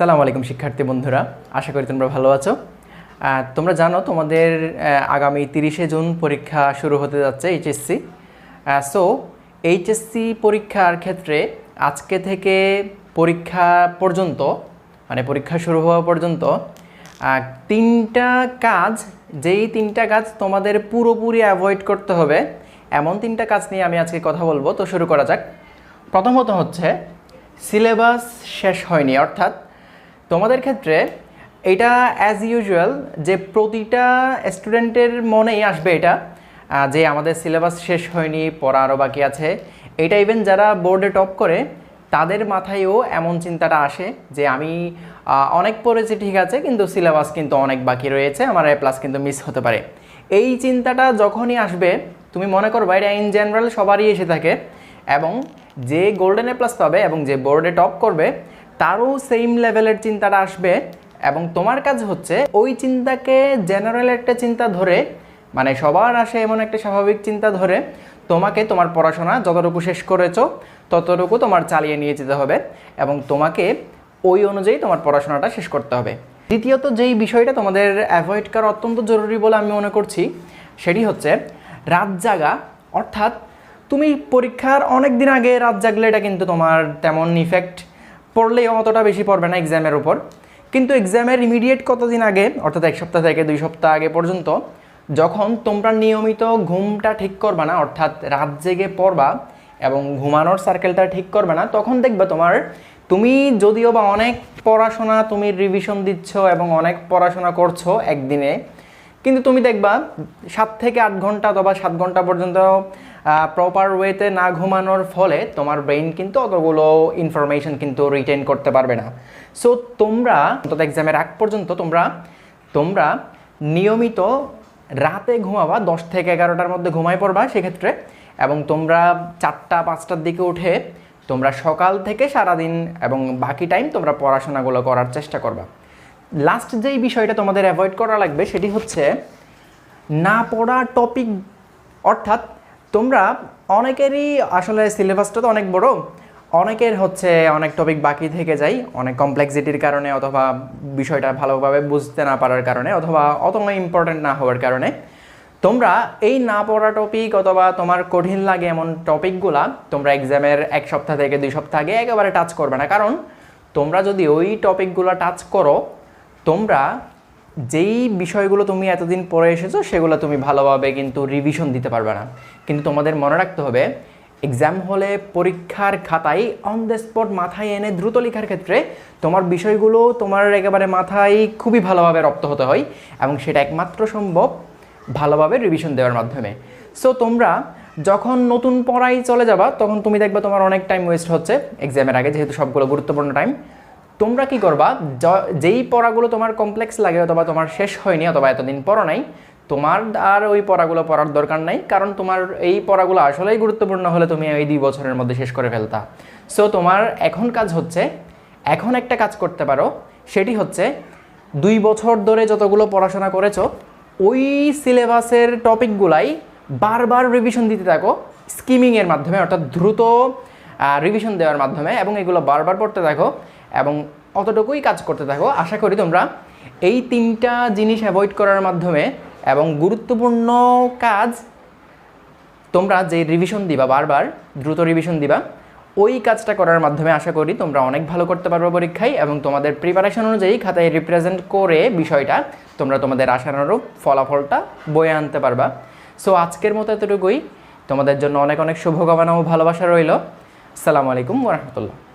আসসালামু আলাইকুম, শিক্ষার্থী বন্ধুরা। আশা করি তোমরা ভালো আছো। তোমরা জানো তোমাদের আগামী তিরিশে জুন পরীক্ষা শুরু হতে যাচ্ছে এইচএসসি। সো এইচএসসি পরীক্ষার ক্ষেত্রে আজকে থেকে পরীক্ষা পর্যন্ত মানে পরীক্ষা শুরু হওয়া পর্যন্ত তিনটা কাজ, যেই তিনটা কাজ তোমাদের পুরোপুরি অ্যাভয়েড করতে হবে, এমন তিনটা কাজ নিয়ে আমি আজকে কথা বলব। তো শুরু করা যাক। প্রথমত হচ্ছে, সিলেবাস শেষ হয়নি, অর্থাৎ তোমাদের ক্ষেত্রে এটা অ্যাজ ইউজুয়াল যে প্রতিটা স্টুডেন্টের মনেই আসবে এটা যে আমাদের সিলেবাস শেষ হয়নি, পড়া আরও বাকি আছে। এটা ইভেন যারা বোর্ডে টপ করে, তাদের মাথায়ও এমন চিন্তাটা আসে যে আমি অনেক পড়েছি ঠিক আছে, কিন্তু সিলেবাস কিন্তু অনেক বাকি রয়েছে, আমার এ প্লাস কিন্তু মিস হতে পারে। এই চিন্তাটা যখনই আসবে, তুমি মনে করবা এটা ইন জেনারেল সবারই এসে থাকে, এবং যে গোল্ডেন এ প্লাস পাবে এবং যে বোর্ডে টপ করবে তারও সেম লেভেলের চিন্তাটা আসবে এবং তোমার কাজ হচ্ছে ওই চিন্তাকে জেনারেল একটা চিন্তা ধরে মানে সবার আসে এমন একটা স্বাভাবিক চিন্তা ধরে, তোমাকে তোমার পড়াশোনা যতটুকু শেষ করেছ, ততটুকু তোমার চালিয়ে নিয়ে যেতে হবে এবং তোমাকে ওই অনুযায়ী তোমার পড়াশোনাটা শেষ করতে হবে। দ্বিতীয়ত যেই বিষয়টা তোমাদের অ্যাভয়েড করা অত্যন্ত জরুরি বলে আমি মনে করছি, সেটি হচ্ছে রাত জাগা, অর্থাৎ তুমি পরীক্ষার অনেক দিন আগে রাত জাগলে এটা কিন্তু তোমার তেমন ইফেক্ট পড়লেও অতটা বেশি পড়বে না এক্সামের উপর। কিন্তু এক্সামের ইমিডিয়েট কতদিন আগে, অর্থাৎ এক সপ্তাহ থেকে দুই সপ্তাহ আগে পর্যন্ত, যখন তোমরা নিয়মিত ঘুমটা ঠিক করবা না, অর্থাৎ রাত জেগে পড়বা এবং ঘুমানোর সার্কেলটা ঠিক করবে না, তখন দেখবে তোমার তুমি যদিও বা অনেক পড়াশোনা তুমি রিভিশন দিচ্ছ এবং অনেক পড়াশোনা করছ একদিনে, কিন্তু তুমি দেখবা সাত থেকে আট ঘণ্টা অথবা সাত ঘণ্টা পর্যন্ত প্রপার ওয়েতে না ঘুমানোর ফলে তোমার ব্রেইন কিন্তু অতগুলো ইনফরমেশন কিন্তু রিটেন করতে পারবে না। সো তোমরা অন্তত এক্সামের আগ পর্যন্ত তোমরা তোমরা নিয়মিত রাতে ঘুমাবা, দশ থেকে এগারোটার মধ্যে ঘুমাই পড়বা সেক্ষেত্রে, এবং তোমরা চারটা, পাঁচটার দিকে উঠে তোমরা সকাল থেকে সারাদিন এবং বাকি টাইম তোমরা পড়াশোনাগুলো করার চেষ্টা করবা। লাস্ট যেই বিষয়টা তোমাদের অ্যাভয়েড করা লাগবে সেটি হচ্ছে, না পড়া টপিক অর্থাৎ তোমরা অনেকেরই আসলে সিলেবাসটা তো অনেক বড়, অনেকের হচ্ছে অনেক টপিক বাকি থেকে যায়, অনেক কমপ্লেক্সিটির কারণে অথবা বিষয়টা ভালোভাবে বুঝতে না পারার কারণে অথবা অতটা ইম্পর্ট্যান্ট না হওয়ার কারণে, তোমরা এই না পড়া টপিক অথবা তোমার কঠিন লাগে এমন টপিকগুলা তোমরা এক্সামের এক সপ্তাহ থেকে দুই সপ্তাহ আগে একেবারে টাচ করবে না। কারণ তোমরা যদি ওই টপিকগুলো টাচ করো, তোমরা যেই বিষয়গুলো তুমি এতদিন পড়ে এসেছ, সেগুলো তুমি ভালোভাবে কিন্তু রিভিশন দিতে পারবে না। কিন্তু তোমাদের মনে রাখতে হবে এক্সাম হলে পরীক্ষার খাতায় অন দ্য স্পট মাথায় এনে দ্রুত লেখার ক্ষেত্রে তোমার বিষয়গুলো তোমার একেবারে মাথায় খুবই ভালোভাবে রপ্ত হতে হয় এবং সেটা একমাত্র সম্ভব ভালোভাবে রিভিশন দেওয়ার মাধ্যমে। সো তোমরা যখন নতুন পড়াই চলে যাবা, তখন তুমি দেখবে তোমার অনেক টাইম ওয়েস্ট হচ্ছে এক্সামের আগে, যেহেতু সবগুলো গুরুত্বপূর্ণ টাইম তোমরা কি করবা? যেই পড়াগুলো তোমার কমপ্লেক্স লাগে অথবা তোমার শেষ হয়নি অথবা এতদিন পড়ো নাই, তোমার আর ওই পড়াগুলো পড়ার দরকার নাই, কারণ তোমার এই পড়াগুলো আসলেই গুরুত্বপূর্ণ হলে তুমি এই দুই বছরের মধ্যে শেষ করে ফেলতা। সো তোমার এখন কাজ হচ্ছে, এখন একটা কাজ করতে পারো, সেটি হচ্ছে দুই বছর ধরে যতগুলো পড়াশোনা করেছ, ওই সিলেবাসের টপিকগুলাই বারবার রিভিশন দিতে থাকো স্কিমিংয়ের মাধ্যমে, অর্থাৎ দ্রুত রিভিশন দেওয়ার মাধ্যমে এবং এগুলো বারবার পড়তে থাকো এবং অতটুকুই কাজ করতে থাকো, আশা করি তোমরা এই তিনটা জিনিস অ্যাভয়েড করার মাধ্যমে এবং গুরুত্বপূর্ণ কাজ তোমরা যে রিভিশন দিবা, বারবার দ্রুত রিভিশন দিবা, ওই কাজটা করার মাধ্যমে আশা করি তোমরা অনেক ভালো করতে পারবে পরীক্ষায় এবং তোমাদের প্রিপারেশন অনুযায়ী খাতায় রিপ্রেজেন্ট করে বিষয়টা তোমরা তোমাদের আশানুরূপ ফলাফলটা বয়ে আনতে পারবা। সো আজকের মতো এতটুকুই। তোমাদের জন্য অনেক অনেক শুভকামনা ও ভালোবাসা রইল। আসসালামু আলাইকুম ওরহমতুল্লাহ